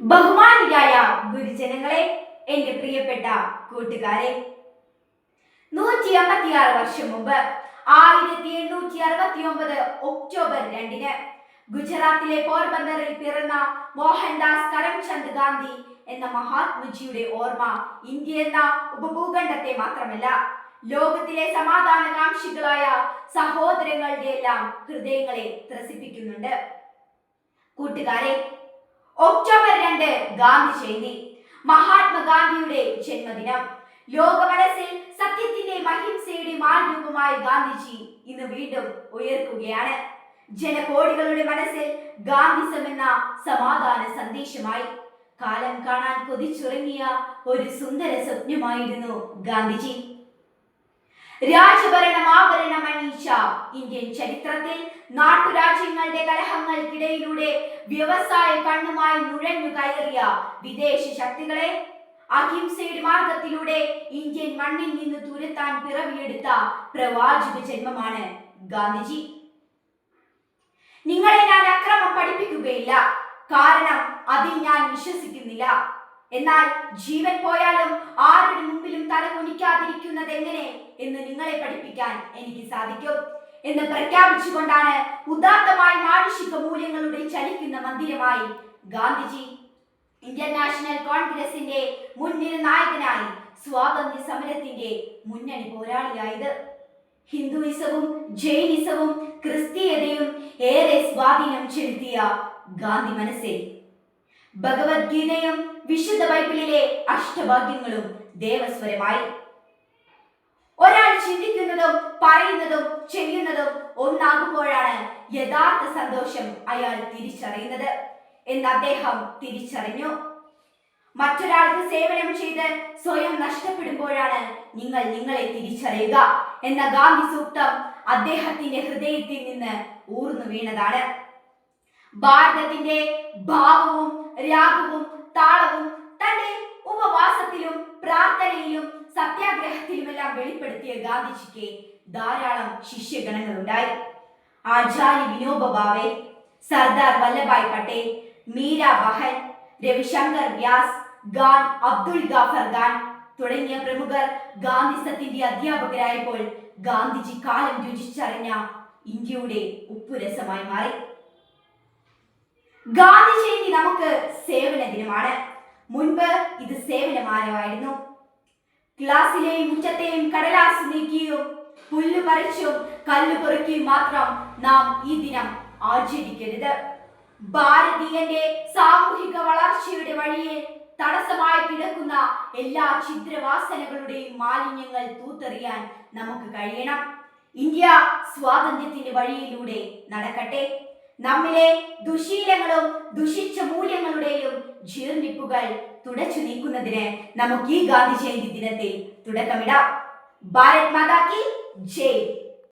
ബഹുമാനിയായ ഗുരുജനങ്ങളെ എന്റെ പ്രിയപ്പെട്ട കൂട്ടുകാരെ. നൂറ്റി അമ്പത്തിയാറ് വർഷം മുമ്പ് ആയിരത്തി എണ്ണൂറ്റി അറുപത്തി ഒമ്പത് ഒക്ടോബർ രണ്ടിന് ഗുജറാത്തിലെ പോർബന്ദറിൽ പിറന്ന മോഹൻദാസ് കരംചന്ദ് ഗാന്ധി എന്ന മഹാത്മജിയുടെ ഓർമ്മ ഇന്ത്യ എന്ന ഉപഭൂഖണ്ഡത്തെ മാത്രമല്ല ലോകത്തിലെ സമാധാനകാംക്ഷികളായ സഹോദരങ്ങളുടെ എല്ലാം ഹൃദയങ്ങളെ ത്രസിപ്പിക്കുന്നുണ്ട്. കൂട്ടുകാരെ ഒക്ടോബർ രണ്ട് ഗാന്ധി ജയന്തി. മഹാത്മാഗാന്ധിയുടെ ജന്മദിനം. ലോക മനസ്സിൽ സത്യത്തിന്റെ അഹിംസയുടെ മാൽരൂപമായ ഗാന്ധിജി ഇന്ന് വീണ്ടും ഉയർക്കുകയാണ്. ജനകോടികളുടെ മനസ്സിൽ ഗാന്ധിസം എന്ന സമാധാന സന്ദേശമായി. കാലം കാണാൻ കൊതിച്ചുറങ്ങിയ ഒരു സുന്ദര സ്വപ്നമായിരുന്നു ഗാന്ധിജി. രാജഭരണം ആഭരണം അണിയിച്ച ഇന്ത്യൻ ചരിത്രത്തിൽ നാട്ടുരാജ്യങ്ങളുടെ കലഹങ്ങൾക്കിടയിലൂടെ വ്യവസായ കണ്ണുമായി നുഴഞ്ഞു കയറിയ വിദേശ ശക്തികളെ അഹിംസയുടെ മാർഗത്തിലൂടെ ഇന്ത്യൻ മണ്ണിൽ നിന്ന് തുരത്താൻ പിറവിയെടുത്ത പ്രവാചക ജന്മമാണ് ഗാന്ധിജി. നിങ്ങളെ ഞാൻ അക്രമം പഠിപ്പിക്കുകയില്ല. കാരണം അതിൽ ഞാൻ വിശ്വസിക്കുന്നില്ല. എന്നാൽ ജീവൻ പോയാലും ആരുടെ മുമ്പിലും തല കുനിക്കാതിരിക്കുന്നത് എങ്ങനെ എന്ന് നിങ്ങളെ പഠിപ്പിക്കാൻ എനിക്ക് സാധിക്കും. എന്ന് പ്രഖ്യാപിച്ചുകൊണ്ടാണ് ഉദാത്തമായ മാനുഷിക മൂല്യങ്ങളുടെ ചലിക്കുന്ന മന്ദിരമായി ഗാന്ധിജി ഇന്ത്യൻ നാഷണൽ കോൺഗ്രസിന്റെ മുൻനിര നായകനായി സ്വാതന്ത്ര്യ സമരത്തിന്റെ മുന്നണി പോരാളിയായത്. ഹിന്ദുയിസവും ജൈനിസവും ക്രിസ്തീയതയും ഏറെ സ്വാധീനം ചെലുത്തിയ ഗാന്ധി മനസ്സിൽ. ഭഗവത്ഗീതയും വിശുദ്ധ ബൈബിളിലെ അഷ്ടഭാഗ്യങ്ങളും ദേവസ്വരമായി. ഒരാൾ ചിന്തിക്കുന്നതും പറയുന്നതും ചെയ്യുന്നതും ഒന്നാകുമ്പോഴാണ് യഥാർത്ഥ സന്തോഷം അയാൾ തിരിച്ചറിയുന്നത് എന്ന് അദ്ദേഹം തിരിച്ചറിഞ്ഞു. മറ്റൊരാൾക്ക് സേവനം ചെയ്ത് സ്വയം നഷ്ടപ്പെടുമ്പോഴാണ് നിങ്ങൾ നിങ്ങളെ തിരിച്ചറിയുക എന്ന ഗാന്ധി സൂക്തം അദ്ദേഹത്തിന്റെ ഹൃദയത്തിൽ നിന്ന് ഊർന്നു വീണതാണ്. ഭാരതത്തിന്റെ ഭാവവും രാഗവും താളവും തന്റെ ഉപവാസത്തിലും പ്രാർത്ഥനയിലും സത്യാഗ്രഹത്തിലുമെല്ലാം വെളിപ്പെടുത്തിയ ഗാന്ധിജിക്ക് ധാരാളം ശിഷ്യഗണങ്ങളുണ്ടായി. ആചാര്യ വിനോബ ഭാവെ സർദാർ വല്ലഭായ് പട്ടേൽ മീര ബഹൽ രവിശങ്കർ വ്യാസ് ഖാൻ അബ്ദുൾ ഗാഫർ ഖാൻ തുടങ്ങിയ പ്രമുഖർ ഗാന്ധിസത്തിന്റെ അധ്യാപകരായപ്പോൾ ഗാന്ധിജി കാലം രുചിച്ചറിഞ്ഞ ഇന്ത്യയുടെ ഉപ്പുരസമായി മാറി. ഗാന്ധി ജയന്തി നമുക്ക് സേവന ദിനമാണ്. മുൻപ് ഇത് സേവനമാനമായിരുന്നു ക്ലാസ്സിലെയും മുറ്റത്തെയും കടലാസ് നീക്കിയും പുല്ല് പറിച്ചും കല്ല് പൊറുക്കിയും മാത്രം നാം ഈ ദിനം ആചരിക്കരുത്. ഭാരതീയന്റെ സാമൂഹിക വളർച്ചയുടെ വഴിയെ തടസ്സമായി കിടക്കുന്ന എല്ലാ ഛിദ്രവാസനകളുടെയും മാലിന്യങ്ങൾ തൂത്തെറിയാൻ നമുക്ക് കഴിയണം. ഇന്ത്യ സ്വാതന്ത്ര്യത്തിന്റെ വഴിയിലൂടെ നടക്കട്ടെ. നമ്മിലെ ദുശീലങ്ങളും ദുഷിച്ച മൂല്യങ്ങളുടെയും ജീർണിപ്പുകൾ തുടച്ചു നീക്കുന്നതിന് നമുക്ക് ഈ ഗാന്ധി ജയന്തി ദിനത്തിൽ തുടക്കമിടാം. ഭാരത് മാതാ കി ജയ്.